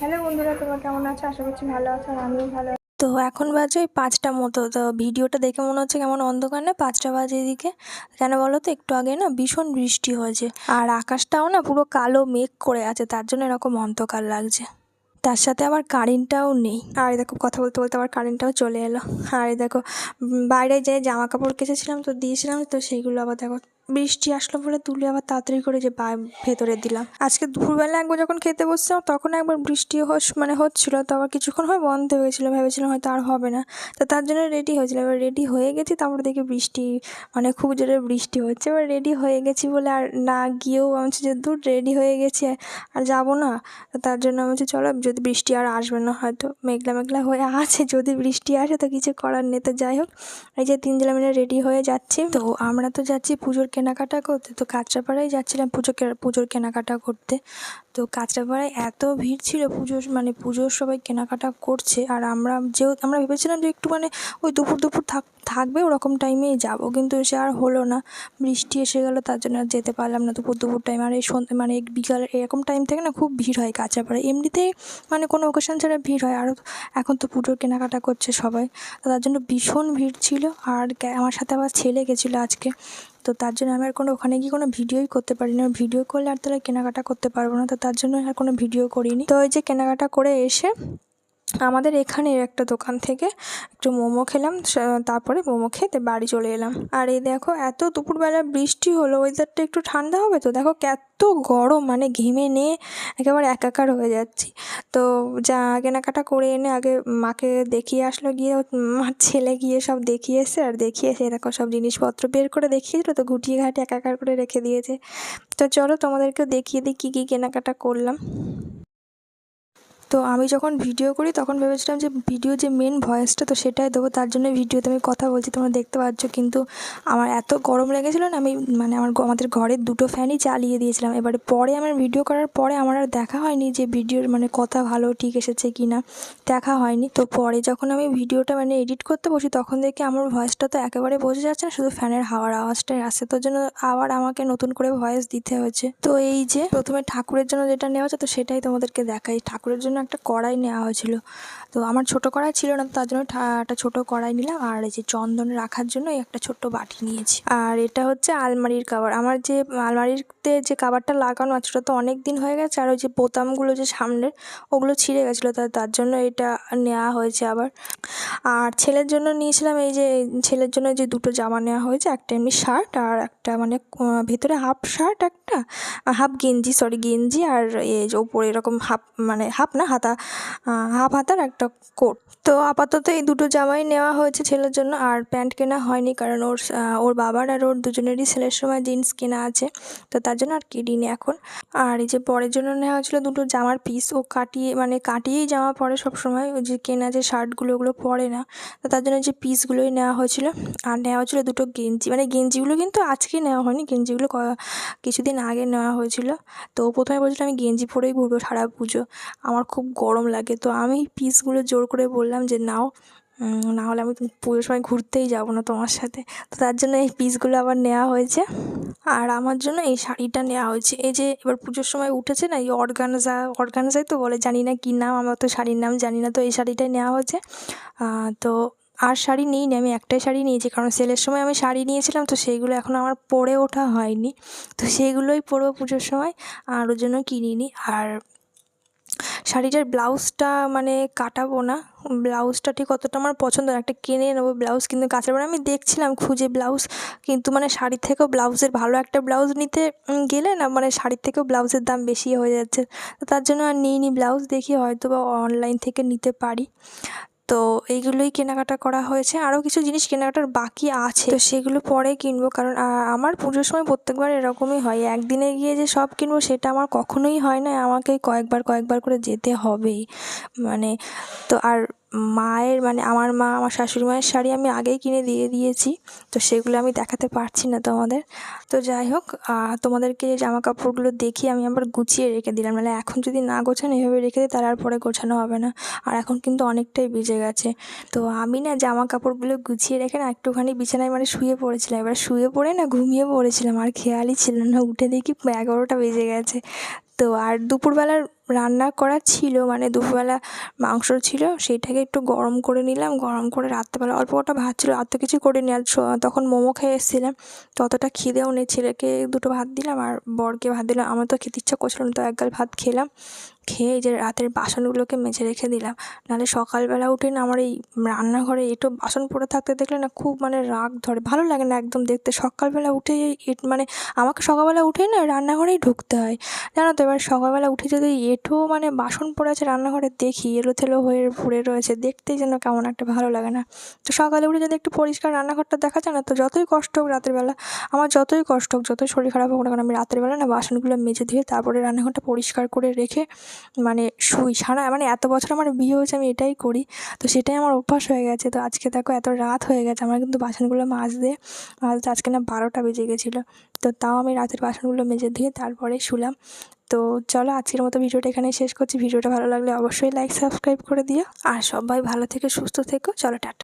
Hello বন্ধুরা, তোমরা কেমন আছো? আশা করছি ভালো আছো আর আমিও ভালো। তো এখন বাজে ওই পাঁচটা মতো। তো ভিডিওটা দেখে মনে হচ্ছে কেমন অন্ধকার না? পাঁচটা বাজে এদিকে। কেন বলো তো, একটু আগে না ভীষণ বৃষ্টি হয়েছে। আর আকাশটাও না পুরো কালো মেঘ করে আছে, তার জন্য এরকম অন্ধকার লাগছে। তার সাথে আবার কারেন্টটাও নেই। আর দেখো, কথা বলতে বলতে আবার কারেন্টটাও চলে এলো। আর দেখো বাইরে যে জামা কাপড় কেচেছিলাম তো দিয়েছিলাম, তো সেইগুলো আবার দেখো বৃষ্টি আসলো বলে তুলে আবার তাড়াতাড়ি করে যে বা- ভেতরে দিলাম। আজকে দুপুরবেলা একবার যখন খেতে বসছিলাম, তখন একবার বৃষ্টি হস মানে হচ্ছিল, তো আবার কিছুক্ষণ হয় বন্ধ হয়ে গেছিল, ভেবেছিলাম হয়তো আর হবে না। তো তার জন্য রেডি হয়েছিল। এবার রেডি হয়ে গেছি, তারপরে দেখি বৃষ্টি মানে খুব জোরে বৃষ্টি হচ্ছে। এবার রেডি হয়ে গেছি বলে আর না গিয়েও আমি যে দূর রেডি হয়ে গেছে, আর যাব না। তার জন্য আমি বলছি চলো যদি বৃষ্টি আর আসবে না হয়তো, মেঘলা মেঘলা হয়ে আছে, যদি বৃষ্টি আসে তো কিছু করার নেই। তো যাই হোক, এই যে তিনজনে মিলে রেডি হয়ে যাচ্ছি। তো আমরা তো যাচ্ছি পুজোর কেনাকাটা করতে, তো কাঁচরাপাড়ায় যাচ্ছিলাম পুজো পুজোর কেনাকাটা করতে। তো কাঁচরাপাড়ায় এত ভিড় ছিল পুজোর মানে পুজোর সবাই কেনাকাটা করছে। আর আমরা যেও আমরা ভেবেছিলাম যে একটু মানে ওই দুপুর দুপুর থাক, থাকবে ওরকম টাইমেই যাব, কিন্তু সে আর হলো না। বৃষ্টি এসে গেল, তার জন্য আর যেতে পারলাম না দুপুর দুপুর টাইম আর এই সন্ধ্যে মানে বিকাল এরকম টাইম থেকে না খুব ভিড় হয় কাঁচরাপাড়ায়। এমনিতেই মানে কোনো ওকেশন ছাড়া ভিড় হয়। আরও এখন তো পুজোর কেনাকাটা করছে সবাই। তার জন্য ভীষণ ভিড় ছিল। আর আমার সাথে আবার ছেলে গেছিল আজকে। তো তার জন্য আমি আর কোনো, ওখানে গিয়ে কোনো ভিডিওই করতে পারি না ভিডিও করলে আর তাহলে কেনাকাটা করতে পারব না। তো তার জন্য আর কোনো ভিডিও করিনি। তো ওই যে কেনাকাটা করে এসে আমাদের এখানের একটা দোকান থেকে একটু মোমো খেলাম তারপরে মোমো খেতে বাড়ি চলে এলাম। আর এই দেখো, এত দুপুরবেলা বৃষ্টি হলো ওয়েদারটা একটু ঠান্ডা হবে তো? দেখো এত গরম মানে ঘেমে নিয়ে একেবারে একাকার হয়ে যাচ্ছি। তো যা কেনাকাটা করে এনে আগে মাকে দেখিয়ে আসলো, গিয়ে মার ছেলে গিয়ে সব দেখিয়ে এসে আর দেখিয়ে এসে দেখো সব জিনিসপত্র বের করে দেখিয়েছিল তো গুটিয়ে ঘাটে একাকার করে রেখে দিয়েছে। তো চলো তোমাদেরকেও দেখিয়ে দিই কী কী কেনাকাটা করলাম। তো আমি যখন ভিডিও করি, তখন ভেবেছিলাম যে ভিডিও যে মেন ভয়েসটা তো সেটাই দেবো। তার জন্য ভিডিওতে আমি কথা বলছি, তোমরা দেখতে পাচ্ছ। কিন্তু আমার এত গরম লেগেছিলো না, আমি মানে আমার আমাদের ঘরের দুটো ফ্যানই চালিয়ে দিয়েছিলাম। এবারে পরে আমার ভিডিও করার পরে আমার আর দেখা হয়নি যে ভিডিওর মানে কথা ভালো ঠিক এসেছে কি না দেখা হয়নি। তো পরে যখন আমি ভিডিওটা মানে এডিট করতে বসি, তখন দেখি আমার ভয়েসটা তো একেবারে বোঝা যাচ্ছে না, শুধু ফ্যানের হাওয়ার আওয়াজটাই আসছে। তোর জন্য আবার আমাকে নতুন করে ভয়েস দিতে হয়েছে। তো এই যে প্রথমে ঠাকুরের জন্য যেটা নেওয়া হচ্ছে, তো সেটাই তোমাদেরকে দেখাই। ঠাকুরের জন্য একটা কড়াই নেওয়া হয়েছিল। তো আমার ছোট কড়াই ছিল না তার জন্য একটা ছোট কড়াই নিলাম আর এই যে চন্দন রাখার জন্য একটা ছোট্ট বাটি নিয়েছি। আর এটা হচ্ছে আলমারির কাবার আমার যে আলমারিতে যে কাবারটা লাগানো আছে, ওটা তো অনেক দিন হয়ে গেছে আর ওই যে বোতামগুলো যে সামনের ওগুলো ছিঁড়ে গেছিল, তা তার জন্য এটা নেওয়া হয়েছে আবার। আর ছেলের জন্য নিয়েছিলাম এই যে, ছেলের জন্য যে দুটো জামা নেওয়া হয়েছে, একটা এমনি শার্ট আর একটা মানে ভেতরে হাফ শার্ট একটা হাফ গেঞ্জি সরি গেঞ্জি আর এই যে ওপরে এরকম হাফ মানে হাফ না হাতা হাফ হাতার একটা কোট। তো আপাতত এই দুটো জামাই নেওয়া হয়েছে ছেলের জন্য, আর প্যান্ট কেনা হয়নি কারণ ওর ওর বাবার আর ওর দুজনেরই ছেলের সময় জিন্স কেনা আছে। তো তার জন্য আর কিনিনি এখন। আর এই যে পরের জন্য নেওয়া হয়েছিল দুটো জামার পিস ও কাটিয়ে মানে কাটিয়েই জামা পরে সব সময় ওই যে কেনা যে শার্টগুলো ওগুলো পরে না। তো তার জন্য যে পিসগুলোই নেওয়া হয়েছিল। আর নেওয়া হয়েছিল দুটো গেঞ্জি মানে গেঞ্জিগুলো কিন্তু আজকে নেওয়া হয়নি, গেঞ্জিগুলো কিছুদিন আগে নেওয়া হয়েছিল। তো প্রথমে বলছিল আমি গেঞ্জি পরেই ঘুরবো সারা পুজো। আমার খুব গরম লাগে। তো আমি পিসগুলো জোর করে বললাম যে, নাও না হলে আমি পুজোর সময় ঘুরতেই যাব না তোমার সাথে। তো তার জন্য এই পিসগুলো আবার নেওয়া হয়েছে। আর আমার জন্য এই শাড়িটা নেওয়া হয়েছে। এই যে এবার পুজোর সময় উঠেছে না, এই অর্গানজা, অর্গানজাই তো বলে, জানি না কী নাম, আমার তো শাড়ির নাম জানি না, তো এই শাড়িটাই নেওয়া হয়েছে। তো আর শাড়ি নিইনি, আমি একটাই শাড়ি নিয়েছি, কারণ সেলের সময় আমি শাড়ি নিয়েছিলাম, তো সেইগুলো এখন আমার পরে ওঠা হয়নি। তো সেইগুলোই পরবো পুজোর সময়, আর ওর জন্য কিনিনি। আর শাড়িটার ব্লাউজটা মানে কাটাবো না। ব্লাউজটা ঠিক অতটা আমার পছন্দ না। একটা কিনে নেব ব্লাউজ কিন্তু কাছের পরে আমি দেখছিলাম খুঁজে ব্লাউজ, কিন্তু মানে শাড়ির থেকেও ব্লাউজের ভালো একটা ব্লাউজ নিতে গেলে না মানে শাড়ির থেকেও ব্লাউজের দাম বেশি হয়ে যাচ্ছে। তো তার জন্য আর নিইনি ব্লাউজ। দেখি হয়তো বা অনলাইন থেকে নিতে পারি। তো এইগুলোই কেনাকাটা করা হয়েছে। আরও কিছু জিনিস কেনাকাটার বাকি আছে। তো সেগুলো পরে কিনবো, কারণ আমার পুজোর সময় প্রত্যেকবার এরকমই হয়। একদিনে গিয়ে যে সব কিনবো সেটা আমার কখনোই হয় না। আমাকে কয়েকবার কয়েকবার করে যেতে হবেই। মানে তো আর মায়ের মানে আমার মা, আমার শাশুড়ি মায়ের শাড়ি আমি আগেই কিনে দিয়ে দিয়েছি। তো সেগুলো আমি দেখাতে পারছি না তোমাদের। তো যাই হোক তোমাদেরকে জামা কাপড়গুলো দেখি আমি আবার গুছিয়ে রেখে দিলাম। নাহলে এখন যদি না গোছানো এভাবে রেখে দিই, তাহলে আর পরে গোছানো হবে না। আর এখন কিন্তু অনেকটাই বেজে গেছে। তো আমি না জামা কাপড়গুলো গুছিয়ে রেখে না একটুখানি বিছানায় মানে শুয়ে পড়েছিলাম। এবার শুয়ে পড়ে না ঘুমিয়ে পড়েছিলাম। আর খেয়ালই ছিল না। উঠে দেখি এগারোটা বেজে গেছে। তো আর দুপুরবেলার রান্না করা ছিল মানে দুপুরবেলা মাংস ছিল, সেইটাকে একটু গরম করে নিলাম, গরম করে রাত্রেবেলা অল্প কটা ভাত ছিল, আর তো কিছু করিনি। আর তখন মোমো খেয়ে এসেছিলাম ততটা খিদেও নেই, ছেলেকে দুটো ভাত দিলাম আর বরকে ভাত দিলাম। আমার তো খেতে ইচ্ছা করছিল না, তো এক গাল ভাত খেলাম, খেয়ে যে রাতের বাসনগুলোকে মেজে রেখে দিলাম। নাহলে সকালবেলা উঠে না আমার এই রান্নাঘরে এঁটো বাসন পড়ে থাকতে দেখলে না খুব মানে রাগ ধরে, ভালো লাগে না একদম দেখতে। সকালবেলা উঠে মানে আমাকে সকালবেলা উঠেই না রান্নাঘরেই ঢুকতে হয়। জানো তো, এবার সকালবেলা উঠে যদি এঁঠো মানে বাসন পড়ে আছে রান্নাঘরে, দেখি এলোথেলো হয়ে পড়ে রয়েছে, দেখতেই যেন কেমন একটা ভালো লাগে না। তো সকালে উঠে যদি একটু পরিষ্কার রান্নাঘরটা দেখা যায় না, তো যতই কষ্ট হোক রাতের বেলা, আমার যতই কষ্ট হোক, যতই শরীর খারাপ হোক না কারণ আমি রাতের বেলা না বাসনগুলো মেজে ধুয়ে তারপরে রান্নাঘরটা পরিষ্কার করে রেখে মানে শুই। সারা মানে এত বছর আমার বিয়ে হয়েছে, আমি এটাই করি। তো সেটাই আমার অভ্যাস হয়ে গেছে। তো আজকে দেখো এত রাত হয়ে গেছে, আমার কিন্তু বাসনগুলো মাজতে মাজতে আজকে না বারোটা বেজে গেছিল। তো তাও আমি রাতের বাসনগুলো মেজে ধুয়ে তারপরে শুলাম। তো চলো আজকের মতো ভিডিওটা এখানে শেষ করছি। ভিডিওটা ভালো লাগলে অবশ্যই লাইক সাবস্ক্রাইব করে দিও। আর সবাই ভালো থেকে সুস্থ থেকো। চলো টাটা।